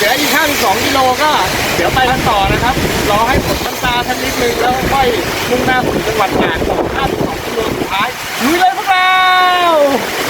เหลืออีก 52กิโลก็เดี๋ยวไปกันต่อนะครับ รอให้ฝนมันซาสักนิดนึงแล้วค่อยมุ่งหน้าสู่จังหวัดตราดต่อ52กิโลสุดท้ายลุยเลยพวกเรา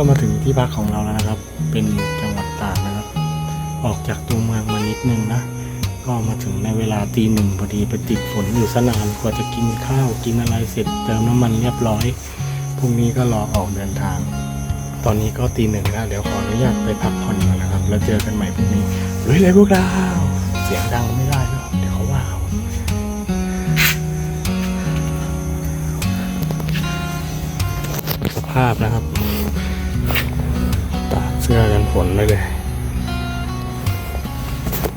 ก็มาถึงที่พักของเราแล้วนะครับ เป็นจังหวัดตากนะครับ ออกจากตัวเมืองมานิดนึงนะ ก็มาถึงในเวลาตีหนึ่งพอดีไปติดฝนอยู่สนานกว่าจะกินข้าวกินอะไรเสร็จเติมน้ำมันเรียบร้อย พรุ่งนี้ก็รอออกเดินทาง ตอนนี้ก็ตีหนึ่งแล้วเดี๋ยวขออนุญาตไปพักผ่อนก่อนนะครับ แล้วเจอกันใหม่พรุ่งนี้ลุยเลยพวกเรา เสียงดังไม่ได้หรอกเดี๋ยวเขาว่าเอาสภาพนะครับ สื้อกันฝนเลยเลย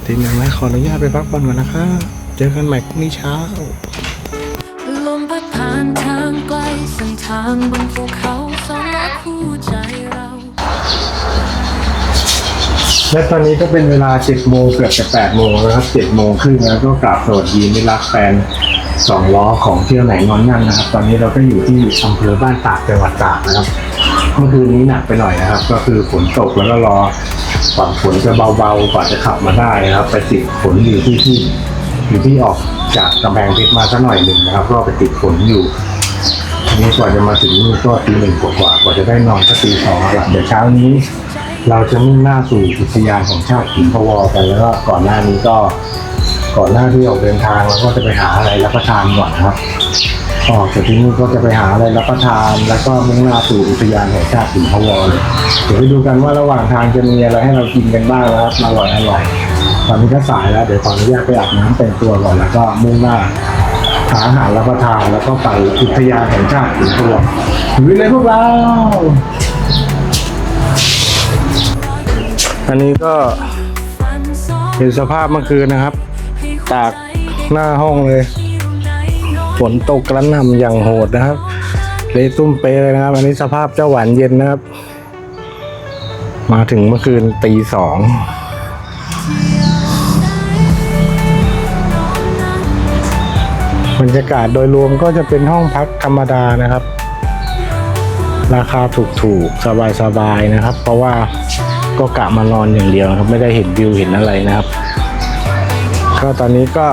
ทีหนึ่งแล้วขออนุญาตไปพักผ่อนก่อนนะครับ เจอกันใหม่พรุ่งนี้เช้า ลมพัดผ่านทางไกลเส้นทางบนภูเขาสองรักคู่ใจเรา และตอนนี้ก็เป็นเวลา 7 โมงเกือบจะ8โมงนะครับ 7 โมงครึ่งแล้วก็กราบสวัสดีมิตรรักแฟนสองล้อของเที่ยวไหนงอนนั่นนะครับ ตอนนี้เราก็อยู่ที่อำเภอบ้านตากจังหวัดตากนะครับ เมื่อคืนนี้หนักไปหน่อยนะครับ ก็คือฝนตกแล้วก็รอฝั่งฝนจะเบาๆกว่าจะขับมาได้นะครับ ไปติดฝนอยู่ที่ที่อยู่ที่ออกจากกำแพงเพชรมาสักหน่อยหนึ่งนะครับก็ไปติดฝนอยู่นี้กว่าจะมาถึงนี่ก็ตีหนึ่งกว่าๆกว่าจะได้นอนก็ตีสองแล้วล่ะเดี๋ยวเช้านี้ เราจะมุ่งหน้าสู่อุทยานของชาติหินพวอกันแล้วก็ก่อนหน้านี้ก็ก่อนหน้าที่ออกเดินทางเราก็จะไปหาอะไรรับประทานก่อนนะครับ ออกจากที่นี่ก็จะไปหาอะไรรับประทาน แล้วก็มุ่งหน้าสู่อุทยานแห่งชาติหินพะวอเลยเดี๋ยวไปดูกันว่าระหว่างทางจะมีอะไรให้เรากินกันบ้างนะครับอร่อยอร่อยตอนนี้ก็สายแล้วเดี๋ยวขออนุญาตไปอาบน้ำแต่งตัวก่อนแล้วก็มุ่งหน้าหาอาหารรับประทานแล้วก็ไปอุทยานแห่งชาติหินพะวอลุยเลยพวกเราอันนี้ก็เป็นสภาพเมื่อคืนนะครับให้หัวตากหน้าห้องเลย ฝนตกกระหน่ำอย่างโหดนะครับ เลยตุ้มเปเลยนะครับ อันนี้สภาพเจ้าหวานเย็นนะครับ มาถึงเมื่อคืนตีสองบรรยากาศโดยรวมก็จะเป็นห้องพักธรรมดานะครับ ราคาถูกๆ สบายๆนะครับ เพราะว่าก็กะมานอนอย่างเดียวนะครับ ไม่ได้เห็นวิวเห็นอะไรนะครับ ก็ตอนนี้ก็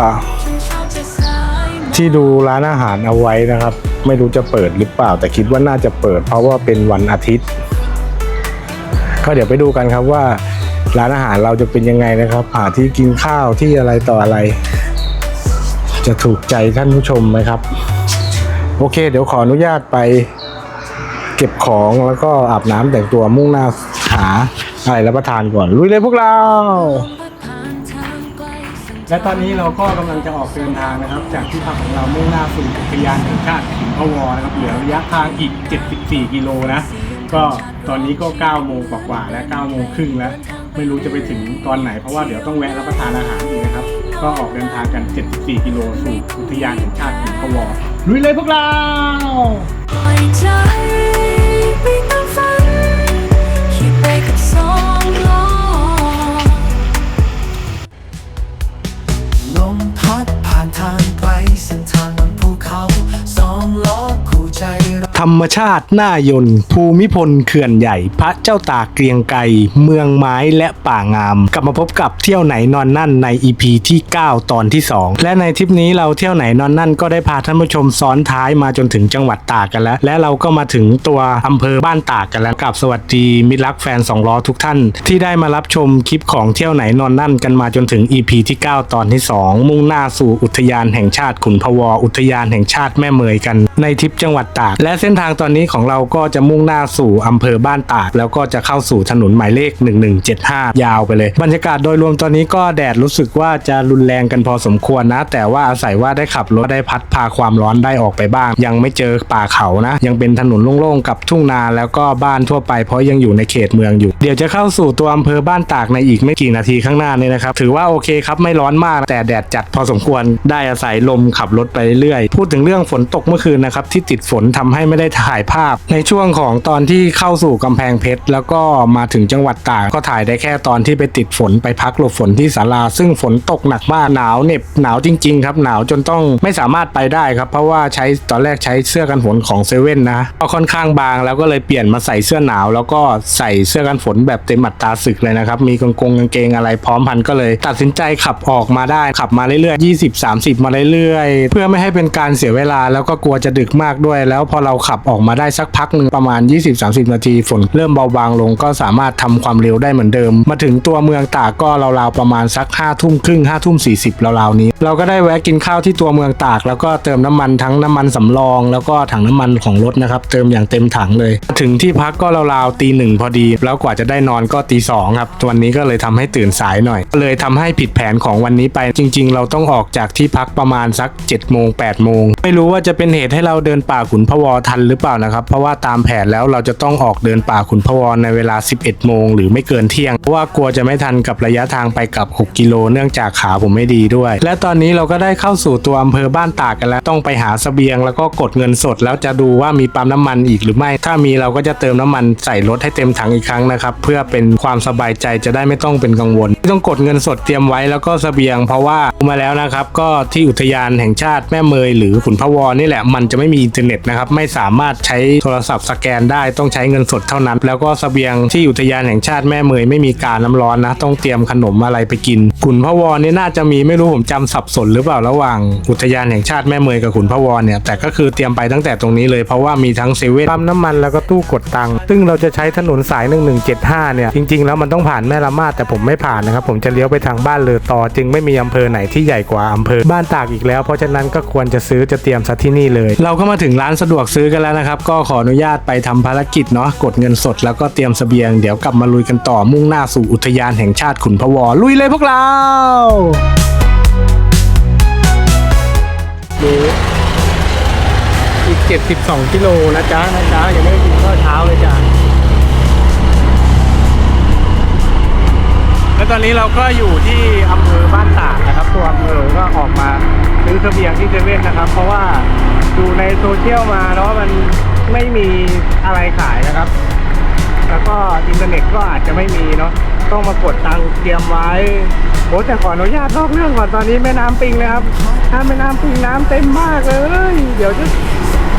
ที่ดูร้านอาหารเอาไว้นะครับ ไม่รู้จะเปิดหรือเปล่า แต่คิดว่าน่าจะเปิด เพราะว่าเป็นวันอาทิตย์ ก็เดี๋ยวไปดูกันครับว่า ร้านอาหารเราจะเป็นยังไงนะครับหาที่กินข้าวที่อะไรต่ออะไร จะถูกใจท่านผู้ชมไหมครับ โอเค เดี๋ยวขออนุญาตไป เก็บของแล้วก็อาบน้ำแต่งตัวมุ่งหน้าหาอะไรรับประทานก่อนลุยเลยพวกเรา และตอนนี้เราก็กำลังจะออกเดินทางนะครับ จากที่พักของเรามุ่งหน้าสู่อุทยานแห่งชาติหินพะวอนะครับเหลือระยะทางอีก 74 กิโลนะก็ตอนนี้ก็ 9 โมงกว่าๆและ9โมงครึ่งแล้ว ไม่รู้จะไปถึงตอนไหนเพราะว่าเดี๋ยวต้องแวะรับประทานอาหารอีกนะครับ ก็ออกเดินทางกัน 74 กิโลสู่อุทยานแห่งชาติหินพะวอลุยเลยพวกเรา ธรรมชาติหน้ายนภูมิพลเขื่อนใหญ่ พระเจ้าตากเกรียงไกรเมืองไม้และป่างาม กลับมาพบกับเที่ยวไหนนอนนั่นใน EP ที่ 9 ตอนที่ 2 และในทริปนี้เราเที่ยวไหนนอนนั่นก็ได้พาท่านผู้ชมซ้อนท้ายมาจนถึงจังหวัดตากกันแล้ว และเราก็มาถึงตัวอำเภอบ้านตากกันแล้วกับสวัสดีมิตรรักแฟนสองล้อทุกท่าน ที่ได้มารับชมคลิปของเที่ยวไหนนอนนั่นกันมาจนถึง EP ที่ 9 ตอนที่ 2 มุ่งหน้าสู่อุทยานแห่งชาติขุนพวออุทยานแห่งชาติแม่เมยกัน ในทริปจังหวัดตากและเส้น้นทางตอนนี้ของเราก็จะมุ่งหน้าสู่อำเภอบ้านตากแล้วก็จะเข้าสู่ถนนหมายเลข 1175 ยาวไปเลย บรรยากาศโดยรวมตอนนี้ก็แดดรู้สึกว่าจะรุนแรงกันพอสมควรนะ แต่ว่าอาศัยว่าได้ขับรถได้พัดพาความร้อนได้ออกไปบ้าง ยังไม่เจอป่าเขานะ ยังเป็นถนนโล่งๆ กับทุ่งนาแล้วก็บ้านทั่วไปเพราะยังอยู่ในเขตเมืองอยู่ เดี๋ยวจะเข้าสู่ตัวอำเภอบ้านตากในอีกไม่กี่นาทีข้างหน้านี่นะครับ ถือว่าโอเคครับไม่ร้อนมากแต่แดดจัดพอสมควรได้อาศัยลมขับรถไปเรื่อยพูดถึงเรื่องฝนตกเมื่อคืนนะครับที่ติดฝนทำให้ไม่ได้ถ่ายภาพ ในช่วงของตอนที่เข้าสู่กำแพงเพชรแล้วก็มาถึงจังหวัดตากก็ถ่ายได้แค่ตอนที่ไปติดฝนไปพักหลบฝนที่ศาลา ซึ่งฝนตกหนักมากหนาวเหน็บหนาวจริงๆครับหนาวจนต้องไม่สามารถไปได้ครับ เพราะว่าใช้ตอนแรกใช้เสื้อกันฝนของเซเว่นนะก็ค่อนข้างบางแล้วก็เลยเปลี่ยนมาใส่เสื้อหนาว แล้วก็ใส่เสื้อกันฝนแบบเต็มอัตราศึกเลยนะครับมีกางกงกางเกงอะไรพร้อมพันก็เลย ตัดสินใจขับออกมาได้ขับมาเรื่อยๆ20 30 มาเรื่อยๆเพื่อไม่ให้เป็นการเสียเวลาแล้วก็กลัวจะดึกมากด้วย แล้วพอเราขับออกมาได้สักพักหนึ่งประมาณ 20-30 นาทีฝนเริ่มเบาบางลงก็สามารถทำความเร็วได้เหมือนเดิม มาถึงตัวเมืองตากก็ราวๆประมาณสัก5ทุ่มครึ่ง5ทุ่ม40ราวๆนี้ เราก็ได้แวะกินข้าวที่ตัวเมืองตาก แล้วก็เติมน้ำมันทั้งน้ำมันสำรอง แล้วก็ถังน้ำมันของรถนะครับเติมอย่างเต็มถังเลย ถึงที่พักก็ราวๆตีหนึ่งพอดี แล้วกว่าจะได้นอนก็ตีสองครับวันนี้ก็เลยทำให้ตื่นสายหน่อย เลยทำให้ผิดแผนของวันนี้ไปจริง ๆ เราต้องออกจากที่พักประมาณสัก7โมง8โมงไม่รู้ว่าจะเป็นเหตุให้เราเดินป่าขุนพวอทันหรือเปล่านะครับ เพราะว่าตามแผนแล้วเราจะต้องออกเดินป่าขุนพวอในเวลา 11 โมงหรือไม่เกินเที่ยง เพราะว่ากลัวจะไม่ทันกับระยะทางไปกับ 6 กิโลเนื่องจากขาผมไม่ดีด้วย และตอนนี้เราก็ได้เข้าสู่ตัวอำเภอบ้านตากกันแล้ว ต้องไปหาสเสบียงแล้วก็กดเงินสด แล้วจะดูว่ามีปั๊มน้ำมันอีกหรือไม่ ถ้ามีเราก็จะเติมน้ำมันใส่รถให้เต็มถังอีกครั้งนะครับเพื่อเป็นความสบายใจจะได้ไม่ต้องเป็นกังวลต้องกดเงินสดเตรียมไว้แล้วก็สเสบียง เพราะว่าดูมาแล้วนะครับก็ที่อุทยานแห่งชาติแม่เมยหรือขุนพวอนี่แหละมันจะไม่มีอินเทอร์เน็ตนะครับไม่สาามารถใช้โทรศัพท์สแกนได้ต้องใช้เงินสดเท่านั้น แล้วก็เสบียงที่อุทยานแห่งชาติแม่เมยไม่มีการน้ำร้อนนะ ต้องเตรียมขนมอะไรไปกินขุนพะวอนี่น่าจะมีไม่รู้ผมจำสับสนหรือเปล่าระหว่างอุทยานแห่งชาติแม่เมยกับขุนพะวอเนี่ยแต่ก็คือเตรียมไปตั้งแต่ตรงนี้เลยเพราะว่ามีทั้งเซเว่นปั๊มน้ำมันแล้วก็ตู้กดตังค์ซึ่งเราจะใช้ถนนสาย 1175 เนี่ยจริง ๆ แล้วมันต้องผ่านแม่ละมาดแต่ผมไม่ผ่านนะครับผมจะเลี้ยวไปทางบ้านเลอตอจึงไม่มีอำเภอไหนที่ใหญ่กว่าอำเภอบ้านตากอีกแล้ว เพราะฉะนั้นก็ควรจะซื้อจะเตรียมซะที่นี่เลย เราก็มาถึงร้านสะดวกซื้อกันแล้วนะครับ ก็ขออนุญาตไปทำภารกิจเนาะกดเงินสดแล้วก็เตรียมสเสบียง เดี๋ยวกลับมาลุยกันต่อมุ่งหน้าสู่อุทยานแห่งชาติขุนพะวอลุยเลยพวกเราอีก 72 กิโลนะจ๊ะนะจ๊ะยังไม่ได้กินข้าวเช้าเลยจ้ะแล้วตอนนี้เราก็อยู่ที่อำเภอบ้านตากนะครับ ตัวอำเภอก็ออกมาซื้อเสบียงที่เซเว่นนะครับ เพราะว่า ดูในโซเชียลมาแล้วมันไม่มีอะไรขายนะครับ แล้วก็อินเทอร์เน็ตก็อาจจะไม่มีเนาะต้องมากดตังค์เตรียมไว้โอ้แต่ขออนุญาตนอกเรื่องก่อนตอนนี้แม่น้ำปิงนะครับ ถ้าแม่น้ำปิงน้ำเต็มมากเลย เดี๋ยวจะ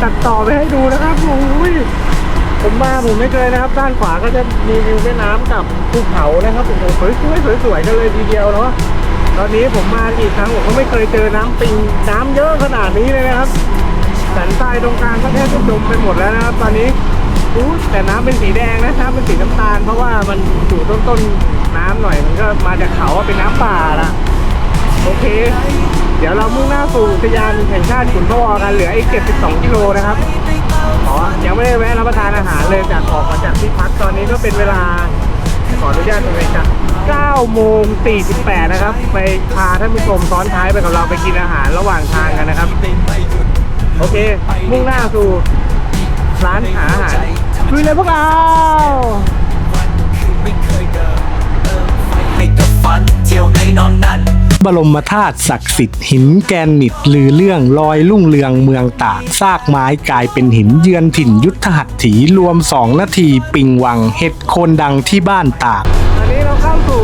ตัดต่อไปให้ดูนะครับโอ้ยผมมาผมไม่เคยนะครับ ด้านขวาก็จะมีวิวแม่น้ำกับภูเขานะครับโอ้โหสวยสวยสวยสวยๆกันเลยทีเดียวเนาะตอนนี้ผมมาอีกครั้งผมก็ไม่เคยเจอน้ำปิงน้ำเยอะขนาดนี้เลยนะครับ สันทรายตรงกลางก็แทบจะจมไปหมดแล้วนะครับ ตอนนี้อู้แต่น้ำเป็นสีแดงนะน้ำเป็นสีน้ำตาล เพราะว่ามันอยู่ต้นต้นน้ำหน่อยมันก็มาจากเขาเป็นน้ำป่าละโอเค เดี๋ยวเรามุ่งหน้าสู่อุทยานแห่งชาติขุนพะวอกันเหลืออีก72กิโลนะครับอ๋อยังไม่ได้แวะรับประทานอาหารเลยจากออกมาจากที่พักตอนนี้ก็เป็นเวลาขออนุญาตตรงนี้จ้ะ9โมง48 นะครับ ไปพาท่านผู้ชมซ้อนท้ายไปกับเราไปกินอาหารระหว่างทางกันนะครับ โอเค มุ่งหน้าสู่ร้านหาอาหารคุยเลยพวกเราไม่เคยเดินเออไฟให้กับฝันเที่ยวในนอนนั้นบรมธาตุศักดิ์สิทธิ์หินแกนนิดลือเรื่องลอยลุ่งเรืองเมืองตากซากไม้กลายเป็นหินเยือนถิ่นยุทธหัตถีรวมสองนาทีปิงวังเห็ดโคนดังที่บ้านตาก ตอนนี้เราเข้าสู่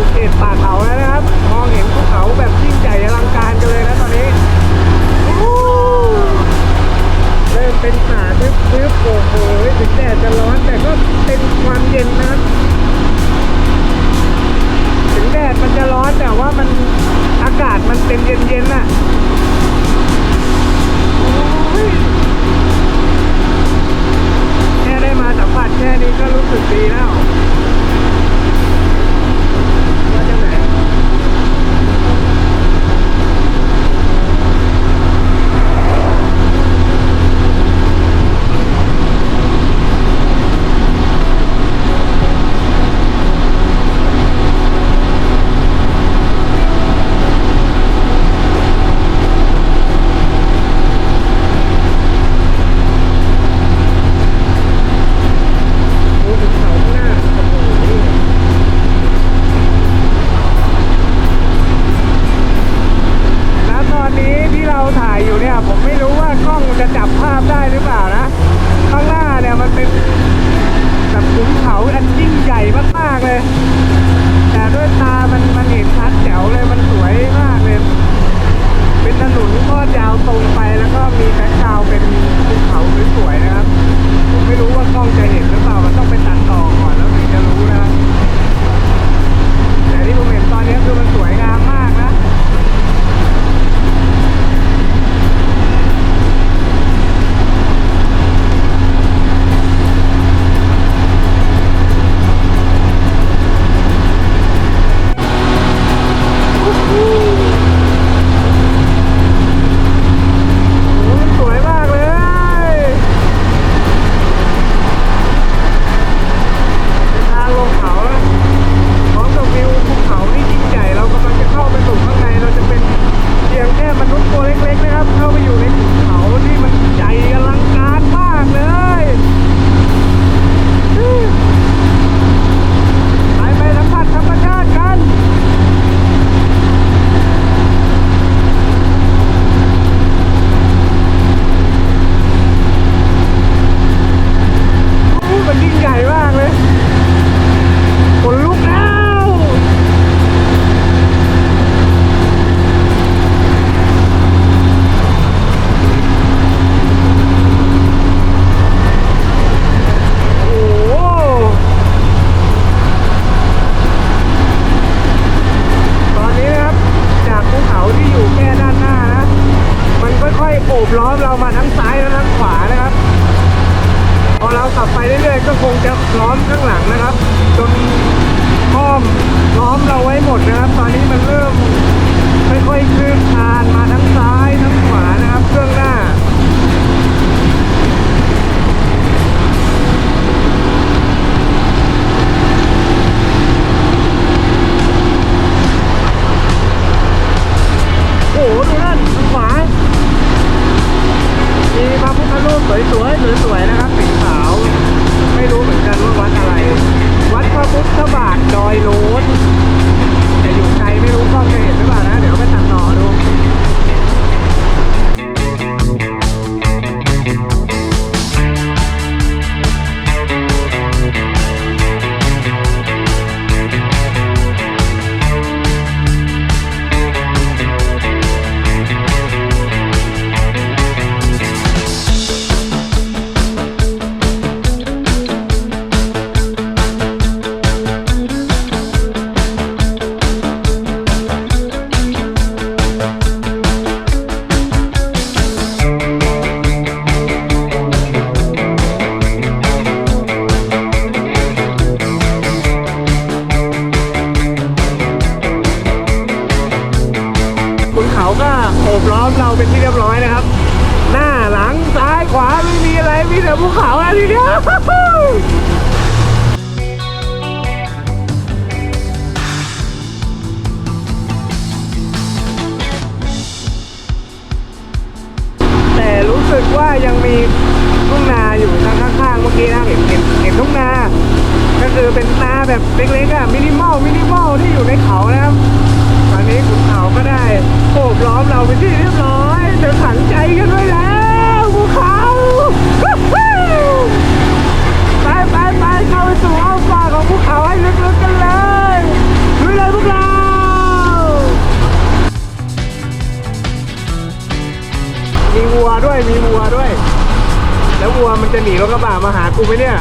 จะหนีรถกระบะมาหากูไหมเนี่ย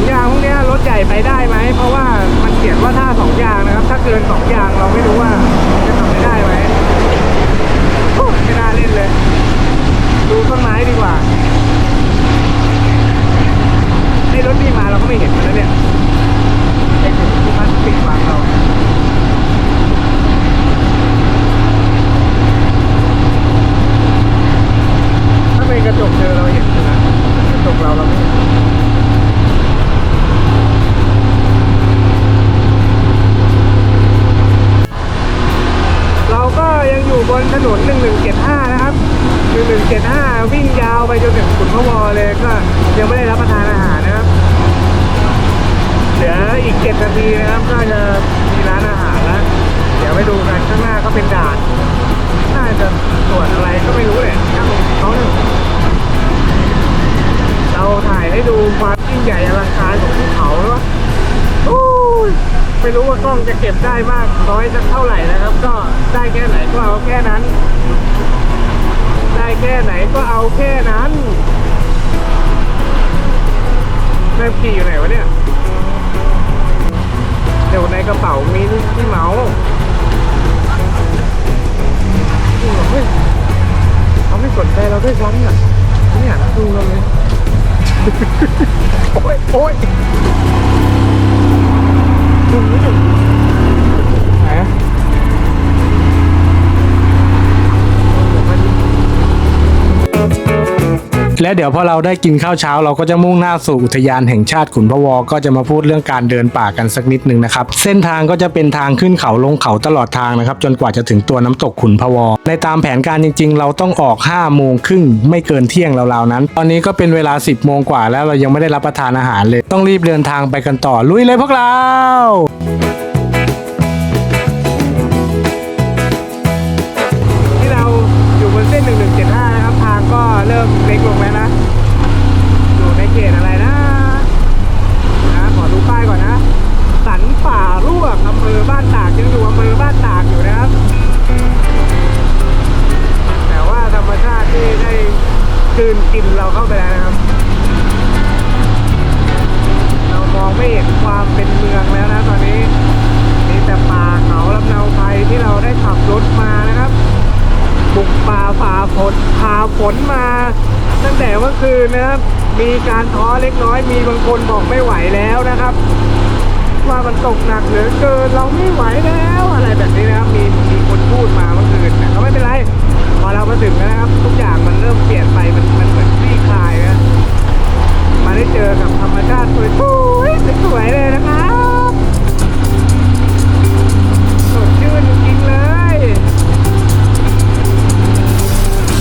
องยางพวกนี้รถใหญ่ไปได้ไหม เพราะว่ามันเขียนว่าท่าสองยางนะครับ ถ้าเกินสองยางเราไม่รู้ว่าจะทำไม่ได้ไหมไม่น่าเล่นเลย ดูต้นไม้ดีกว่าไอ้รถนี่มาเราก็ไม่เห็นมันแล้วเนี่ยไอ้ถุงพลาสติกวางเราถ้าเป็นกระจกเจอเราเห็นนะกระจกเราเราไม่เห็น บนถนน 1175 นะครับ 1175 วิ่งยาวไปจนถึงขุนพะวอเลยก็ยังไม่ได้รับประทานอาหารนะครับเหลืออีก 7 นาทีนะครับก็จะมีร้านอาหารแล้วเดี๋ยวไปดูกันข้างหน้าก็เป็นด่านน่าจะตรวจอะไรก็ไม่รู้แหละช่างเขาเนี่ยเราถ่ายให้ดูความยิ่งใหญ่อลังการของภูเขาแล้ววะโอ้ย ไม่รู้ว่ากล้องจะเก็บได้มากน้อยสักเท่าไหร่นะครับ ก็ได้แค่ไหนก็เอาแค่นั้น ได้แค่ไหนก็เอาแค่นั้นแม่ขี่อยู่ไหนวะเนี่ยเดี๋ยวในกระเป๋ามีที่เมาส์เฮ้ยเขาไม่สนใจเราด้วยซ้ำอะไม่ยดูเราเลยโอ้ยโอ้ย ดูนี่ และเดี๋ยวพอเราได้กินข้าวเช้า เราก็จะมุ่งหน้าสู่อุทยานแห่งชาติขุนพะวอก็จะมาพูดเรื่องการเดินป่ากันสักนิดหนึ่งนะครับ เส้นทางก็จะเป็นทางขึ้นเขาลงเขาตลอดทางนะครับ จนกว่าจะถึงตัวน้ำตกขุนพะวอในตามแผนการจริง ๆ เราต้องออก5โมงครึ่งไม่เกินเที่ยงราวๆนั้น ตอนนี้ก็เป็นเวลา 10โมงกว่าแล้วเรายังไม่ได้รับประทานอาหารเลย ต้องรีบเดินทางไปกันต่อลุยเลยพวกเรา คืนกินเราเข้าไปแล้วนะครับ เรามองไม่เห็นความเป็นเมืองแล้วนะตอนนี้ มีแต่ป่าเขาลำเนาไพรที่เราได้ขับรถมานะครับบุกป่าฝ่าฝนพาฝนมา ตั้งแต่เมื่อคืนนะครับ มีการท้อเล็กน้อย มีบางคนบอกไม่ไหวแล้วนะครับ ว่ามันตกหนักเหลือเกินเราไม่ไหวแล้ว อะไรแบบนี้นะครับ มีมีคนพูดมาเมื่อคืนแต่ก็ไม่เป็นไร เรามาถึงแล้วนะครับ ทุกอย่างมันเริ่มเปลี่ยนไปมันมันเหมือนคลี่คลายนะมาได้เจอกับธรรมชาติสวยๆสวยๆเลยนะครับสดชื่นจริงเลย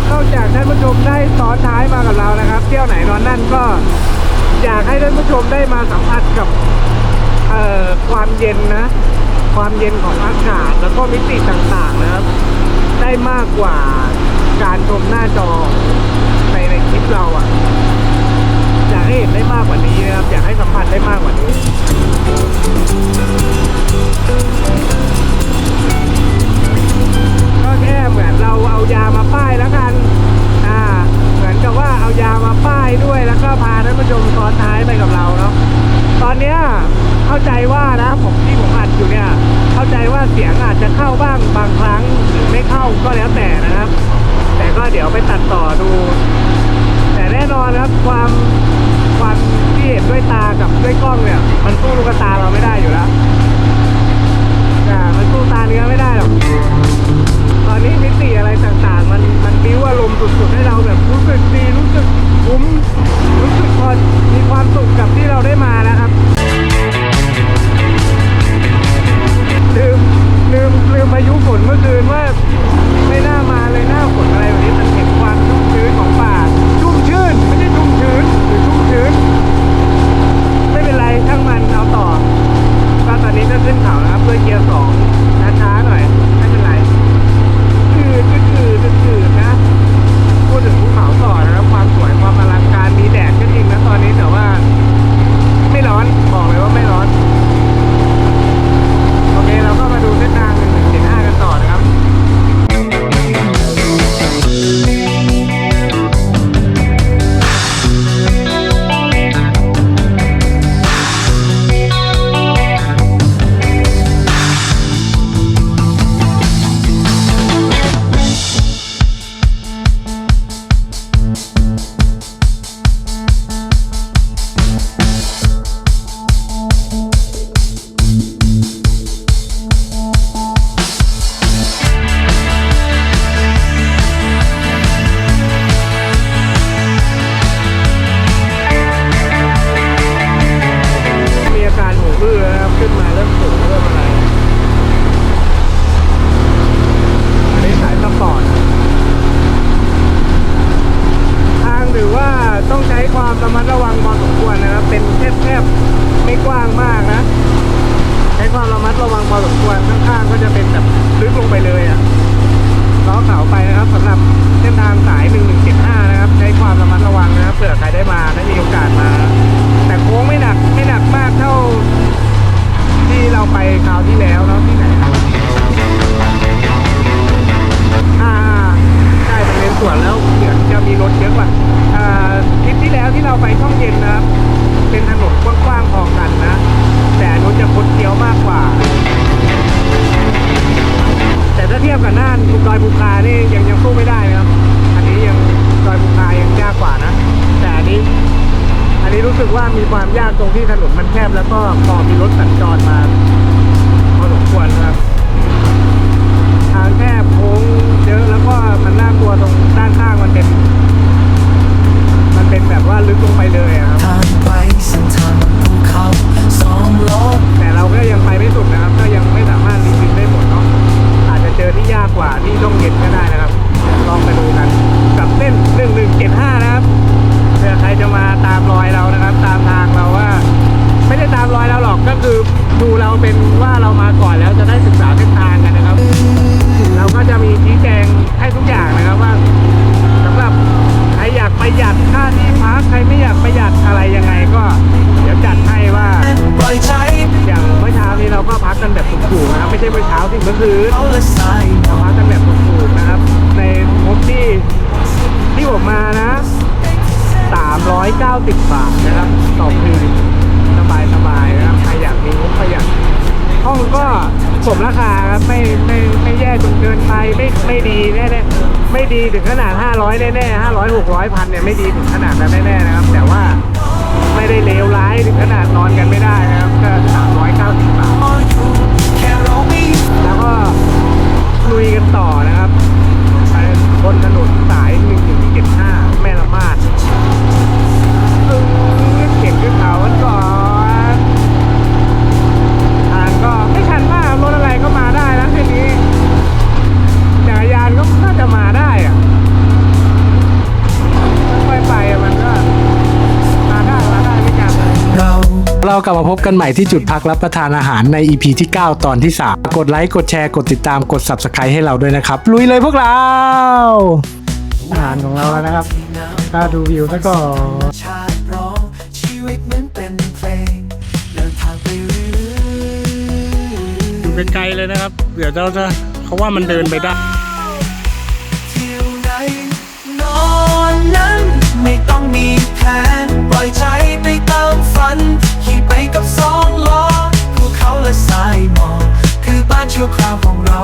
นอกจากท่านผู้ชมได้ซ้อนท้ายมากับเรานะครับ เที่ยวไหนนอนนั่นก็อยากให้ท่านผู้ชมได้มาสัมผัสกับเอ่อความเย็นนะ ความเย็นของอากาศแล้วก็มิติต่างๆนะครับ ได้มากกว่าการชมหน้าจอในในคลิปเราอะ่ะอยากให้เห็นได้มากกว่านี้นะครับ อยากให้สัมผัสได้มากกว่านี้ก็แค่เหมือนเราเอายามาป้ายแล้วกันอ่าเหมือนกับว่าเอายามาป้ายด้วยแล้วก็พาท่านผู้ชมซ้อนท้ายไปกับเราเนาะตอนเนี้ยเข้าใจว่านะผมที่ผมอัด อยู่เนี่ยเข้าใจว่าเสียงอาจจะเข้าบ้างบางครั้งหรือไม่เข้าก็แล้วแต่นะครับ แต่ก็เดี๋ยวไปตัดต่อดู แต่แน่นอนครับความความที่เห็นด้วยตากับด้วยกล้องเนี่ย มันสู้ลูกตาเราไม่ได้อยู่แล้วอ่มันสู้ตาเนื้อไม่ได้หรอกตอนนี้มิติอะไรต่างๆ มันมันบิ้วอารมณ์สุดๆให้เราแบบรู้สึกดีรู้สึกคุ้มรู้สึกพอมีความสุขกับที่เราได้มาแล้วครับ ลืมลืมพายุฝนเมื่อคืนว่าไม่น่ามาเลยหน้าฝนอะไรแบบนี้มันเห็นความชุ่มชื้นของป่าชุ่มชื้นไม่ใช่ชุ่มชื้นหรือชุ่มชื้นไม่เป็นไรช่างมันเอาต่อก็ตอนนี้จะขึ้นเขานะครับด้วยเกียร์สองช้าๆหน่อยไม่เป็นไรคือคือคือนะพูดถึงภูเขาต่อนะครับความสวยความอลังการมีแดดก็จริงนะตอนนี้แต่ว่า ไม่ร้อนบอกเลยว่าไม่ร้อน สึกว่ามีความยากตรงที่ถนนมันแคบแล้วก็พอมีรถสัญจรมาพอสมควรนะครับ ทางแคบโค้งเยอะแล้วก็มันน่ากลัวตรงด้านข้างมันเป็น มันเป็นแบบว่าลึกลงไปเลยครับแต่เราก็ยังไปไม่สุดนะครับ ก็ยังไม่สามารถรีวิวได้หมดเนาะอาจจะเจอที่ยากกว่าที่ช่องเย็นก็ได้นะครับลองไปดูกันกับเส้น1175นะครับ เผื่อใครจะมาตามรอยเรานะครับ ตามทางเราว่า ไม่ได้ตามรอยเราหรอกก็คือดูเราเป็นว่าเรามาก่อนแล้วจะได้ศึกษาเส้นทางกันนะครับ เราก็จะมีชี้แจงให้ทุกอย่างนะครับว่าสำหรับใครอยากประหยัดค่าที่พักใครไม่อยากประหยัดอะไรยังไงก็ มราคาครับไม่ไม่ไม่แย่จนเกินไปไม่ไม่ดีแน่ๆไม่ดีถึงขนาด 500 แน่ๆ500 600พันเนี่ยไม่ดีถึงขนาดนั้นแน่ๆนะครับ แต่ว่าไม่ได้เลวร้ายถึงขนาดนอนกันไม่ได้นะครับก็390บาทอยู่แค่เราไม่แล้วก็ลุยกันต่อนะครับไปบนถนนสาย1175แม่ละ กลับมาพบกันใหม่ที่จุดพักรับประทานอาหารใน EP ที่ 9 ตอนที่ 3 กดไลค์ กดแชร์ กดติดตาม กด Subscribe ให้เราด้วยนะครับ ลุยเลยพวกเรา อาหารของเราแล้วนะครับก็ดูวิวซะก่อน ชาติร้องชีวิตเหมือนเป็นเพลง เดินทางไปเรื่อยๆอยู่ไกลๆเลยนะครับ เดี๋ยวเราจะเขาว่ามันเดินไปได้ เที่ยวไหนนอนนั้นไม่ต้องมีแผน ปล่อยใจไปตามฝันขี่ ไปกับสองล้อภูเขาและสายหมอกคือบ้านชั่วคราวของเรา